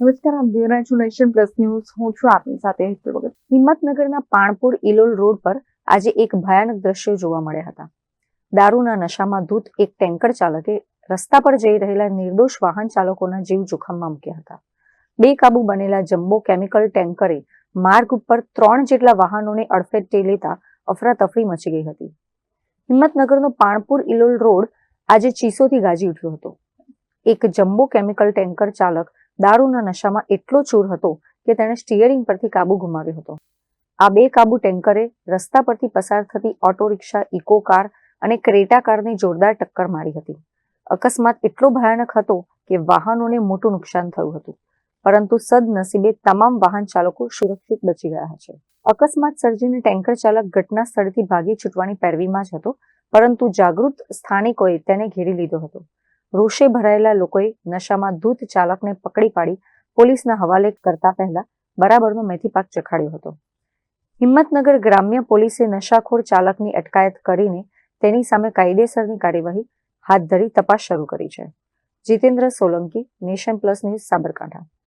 નમસ્કાર આપ જોઈ રહ્યા છો નેશન પ્લસ ન્યૂઝ. હું છું આપની સાથે ભગત. હિંમતનગરના પાણપુર ઇલોલ રોડ પર આજે એક ભયાનક દ્રશ્યો જોવા મળ્યા હતા. દારૂના નશામાં ધૂત એક ટેન્કર ચાલકે રસ્તા પર જઈ રહેલા નિર્દોષ વાહન ચાલકોના જીવ જોખમમાં મૂક્યા હતા. બેકાબુ બનેલા જમ્બો કેમિકલ ટેન્કરે માર્ગ ઉપર ત્રણ જેટલા વાહનોને અડફેટે લેતા અફરાતફરી મચી ગઈ હતી. હિંમતનગરનો પાણપુર ઇલોલ રોડ આજે ચીસોથી ગાજી ઉઠ્યો હતો. એક જમ્બો કેમિકલ ટેન્કર ચાલક દારૂના નશામાં એટલો ચૂર હતો કે તેણે સ્ટીયરિંગ પરથી કાબુ ગુમાવ્યો હતો. આ બે કાબુ ટેન્કરે રસ્તા પરથી પસાર થતી ઓટો રિક્ષા ઇકો કાર અને ક્રેટા કારને જોરદાર ટક્કર મારી હતી. અકસ્માત એટલો ભયાનક હતો કે વાહનોને મોટું નુકસાન થયું હતું. પરંતુ સદનસીબે તમામ વાહન ચાલકો સુરક્ષિત બચી ગયા છે. અકસ્માત સર્જીને ટેન્કર ચાલક ઘટના સ્થળેથી ભાગી છૂટવાની પેરવીમાં જ હતો, પરંતુ જાગૃત સ્થાનિકોએ તેને ઘેરી લીધો હતો. રોષે ભરાયેલા લોકોએ નશામાં ધૂત ચાલકને પકડી પાડી પોલીસના હવાલે કરતા પહેલા બરાબરનો મેથી પાક ચખાડ્યો હતો. હિંમતનગર ગ્રામ્ય પોલીસે નશાખોર ચાલકની અટકાયત કરીને તેની સામે કાયદેસરની કાર્યવાહી હાથ ધરી તપાસ શરૂ કરી છે. Jitendra Solanki, Nation Plus News Sabarkantha.